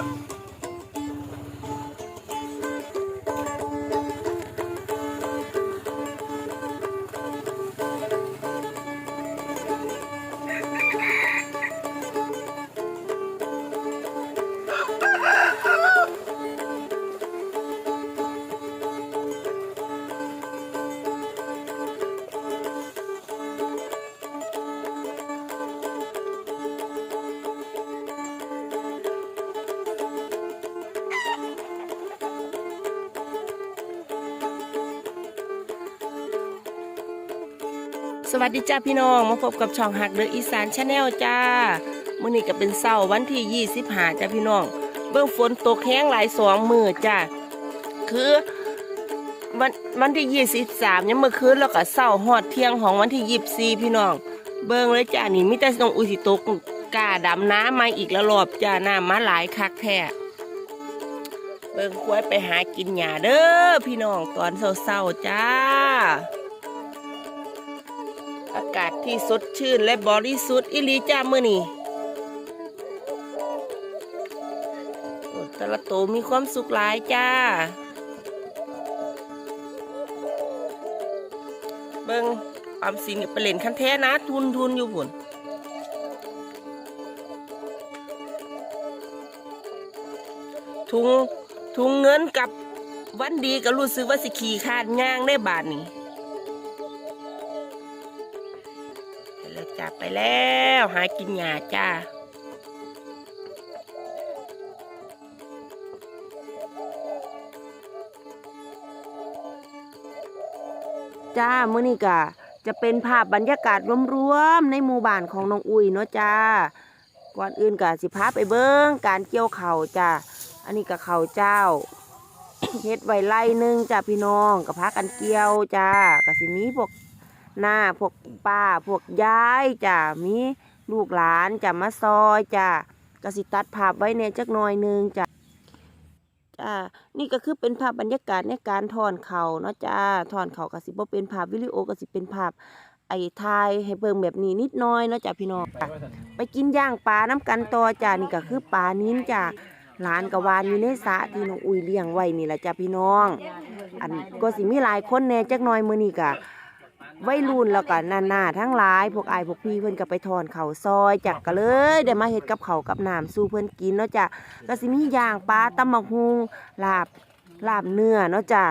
Woo! สวัสดีจ้าพี่น้องมาพบกับช่องหักเดืออีสานชาแนลจ้ามื้อนี้ก็เป็นเสาร์วันที่25จ้าพี่น้อง เบิ่งฝนตกแห้งหลายสองมือจ้าคือวันวันที่23ยังเมื่อคืนแล้วก็เสาร์ฮอดเที่ยงของวันที่24พี่น้อง เบิ่งเลยจ้านี่มีแต่น้องอุสิตกกาดำน้ำมาอีกแล้วรอบจ้าน้ำมาหลายคักแท้เบิ่งควายไปหากินหญ้าเด้อพี่น้องตอนเช้าๆจ้า อากาศที่สดชื่นและบริสุทธิ์อิลีจ้ามื่อนี่โอ้แต่ละโตมีความสุขหลายจ้า เบิงออมสินกับไปเล่นคันแท้นะ ทุนทุนอยู่ผุนทุงทุงเงินกับวันดีก็รู้สึกว่าสิขี่คาดย่างได้บาทนี่ จ้าไปแล้วหากินหญ้าจ้าจ้ามื้อนี้ก็จะเป็นภาพบรรยากาศรวมๆในหมู่บ้านของน้องอุ้ยเนาะจ้า ก่อนอื่นก็สิพาไปเบิ่งการเกี่ยวเข่าจ้า อันนี้ก็เข่าเจ้าเฮ็ดไว้ไล่หนึงจ้าพี่น้องก็พากันเกี่ยวจ้าก็สิมีพวก หน้าพวกป้าพวกยายจ้ะมีลูกหลานจ้ะมาซอยจ้ะกสิตัดภาพไว้ในจักหน่อยนึงจ้ะจ้านี่ก็คือเป็นภาพบรรยากาศในการถอนเขาเนาะจ้าถอนเขากสิบ่เป็นภาพวิดีโอกสิเป็นภาพไอ้ทายให้เบิ่งแบบนี้นิดน้อยเนาะจ้ะพี่น้องไปกินย่างปลาน้ำกันต่อจ้ะนี่ก็คือปลานิ้นจ้ะหลานกวานอยู่ในสระที่น้องอุ้ยเลี้ยงไว้นี่แหละจ้ะพี่น้อง อันก็สิมีหลายคนแน่จักหน่อยมื้อนี้ก็ วัยรุ่นแล้วก็นานาทั้งหลายพวกอายพวกพี่เพิ่นก็ไปถอนเขาวซอยจักก็เลยได้มาเฮ็ดกับเขาวกับน้ำสู่เพิ่นกินเนาะจ้ะก็สิมีย่างปลาตำบักฮุงลาบลาบเนื้อเนาะจ้ะ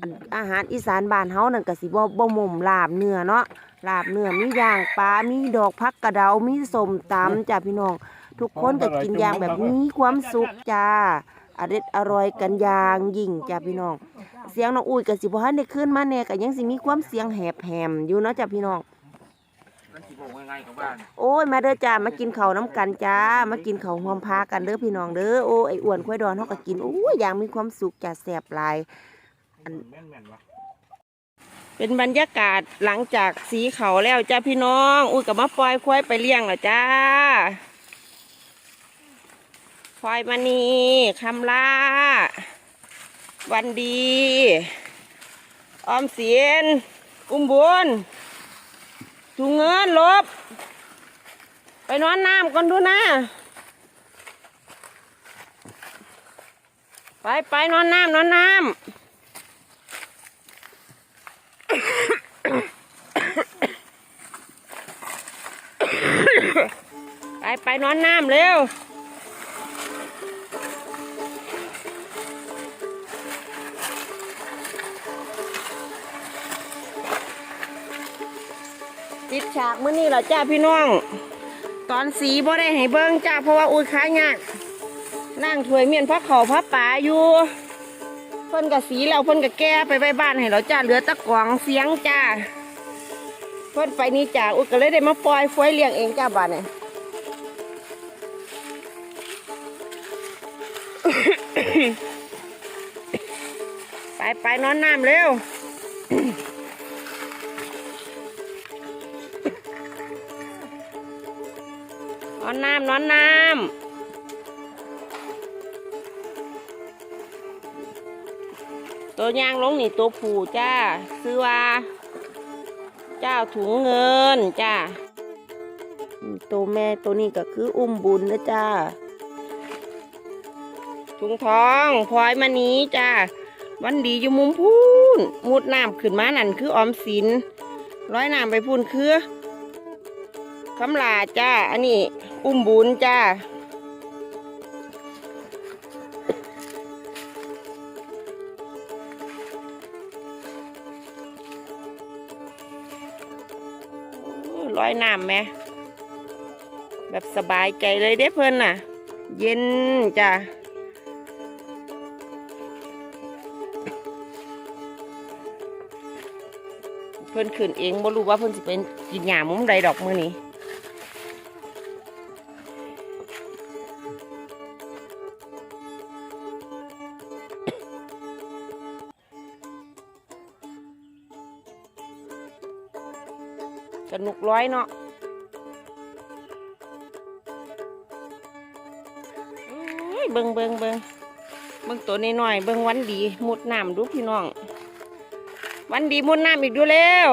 อันอาหารอีสานบ้านเฮานั่นก็สิบ่บ่หม่มลาบเนื้อเนาะลาบเนื้อมีย่างปลา มีดอกผักกระเดา มีส้มตำจ้ะพี่น้อง ทุกคนก็กินอย่างแบบมีความสุขจ้า อร่อยอร่อยกันอย่างยิ่งจ้ะพี่น้อง เสียงน้องอุ้ยกับสิบ่ทันได้ขึ้นมาแน่ก็ยังสิมีความเสียงแหบแหมอยู่เนาะจ้ะพี่น้อง มันสิบอกง่ายๆกับบ้านโอ้ยมาเด้อจ้ามากินข้าวน้ำกันจ้ามากินข้าวหอมพากันเด้อพี่น้องเด้อโอ้ไอ้อ้วนควายดอนเฮาก็กินโอ้ยอย่างมีความสุขจ้ะแซ่บหลาย แม่นๆวะเป็นบรรยากาศหลังจากสีเขาแล้วจ้าพี่น้อง อุ้ยก็มาปล่อยควายไปเลี้ยงแล้วจ้า ควายมานีคำล่า วันดี ออมเสียน อุ้มบุญถุงเงินลบ ไปนอนน้ำก่อนดูนะไปไปนอนน้ำนอนน้ำไปไปนอนน้ำเร็ว ฉากมื้อนี้เรอจ้าพี่น้อง ตอนสีบ่ได้ให้เบิ่งจ้าเพราะว่าอุ้ยขายากนั่งถวยเมียนพักเขาพักป่าอยู่เพิ่นกับสีแล้วเพิ่นกับแก้ไปไว้บ้านให้เราจ้าเหลือตะกวงเสียงจ้าเพิ่นไปนี่จ้าอุ้ยก็เลยได้มาปล่อยฟวยเลี้ยงเองจ้าบ้านเนี่ยไปไปนอนน้ำเร็ว นอนน้ำนอนน้ำตัวยางลงนี่ตัวผู้จ้า ซื้อว่า เจ้าถุงเงินจ้าตัวแม่ตัวนี้ก็คืออุ้มบุญนะจ้าถุงทองพลอยมานี้จ้าวันดีอยู่มุมพูนมุดน้ำขึ้นมานั่นคือออมสิน ร้อยน้ำไปพูนคือ คำลาจ้า อันนี้ อุ้มบุญจ้าโอ้ร้อยน้ำไหม แบบสบายใจเลยเด้เพื่อนน่ะ เย็นจ้ะเพื่อนขึ้นเองบ่รู้ว่าเพื่อนสิเป็นกินหยามุ้มใดดอกมือนี้ สนุกร้อยเนาะเบิงเบิงเบิงเบิงตัวน้อยๆเบิงวันดีมุดน้ำดูพี่น้อง วันดีมุดน้ำอีกดูเร็ว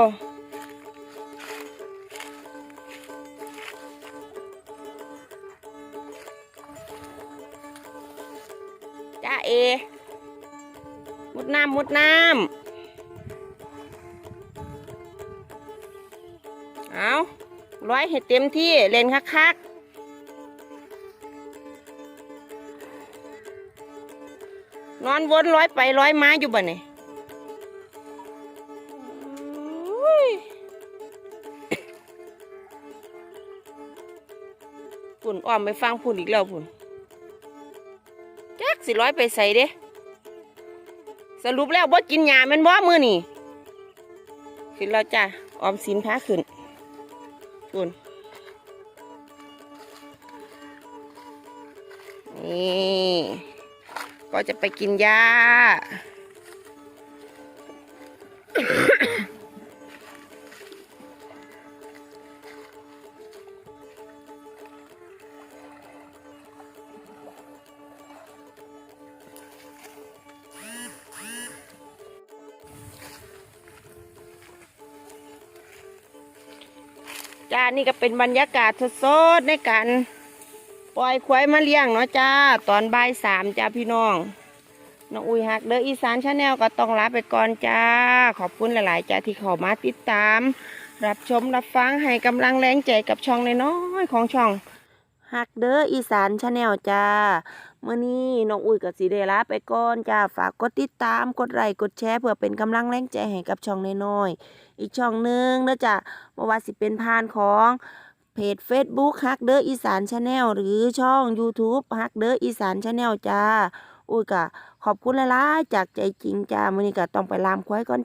จ้าเอ มุดน้ำมุดน้ำ เอาร้อยให้เต็มที่เล่นคักๆนอนวนร้อยไปร้อยมาอยู่บ่เนี่ยพุ่นอ้อมไปฟังพุ่นอีกแล้วพุ่นจักสิร้อยไปใส่เด้ สรุปแล้วบ่กินหญ้ามันบ่มือนี่ขึ้นแล้วจ้ะออมสินพาขึ้นุ่นนี่ ก็จะไปกินหญ้า จ้านี่ก็เป็นบรรยากาศสดๆในการปล่อยควายมาเลี้ยงเนาะจ้า ตอนบ่ายสามจ้าพี่น้องน้องอุ้ยฮักเด้ออีสานชาแนลก็ต้องลาไปก่อนจ้า ขอบคุณหลายๆจ้าที่เข้ามาติดตาม รับชมรับฟังให้กำลังแรงใจกับช่องน้อยๆของช่องฮักเด้ออีสานชาแนลจ้า เมื่อนี้น้องอุ้ยกับสีเดลาไปก่อนจ้าฝากกดติดตามกดไลค์กดแชร์เพื่อเป็นกำลังแรงใจให้กับช่องน้อยๆอีกช่องหนึ่งเด้อจ้าบ่ว่าสิเป็นผ่านของเพจ Facebook ฮักเดออีสานชาแนลหรือช่อง YouTube ฮักเดออีสานชาแนลจ้าอุ้ยกะขอบคุณหลายๆจากใจจริงจ้ามื้อนี้ก็ต้องไปลามควายก่อน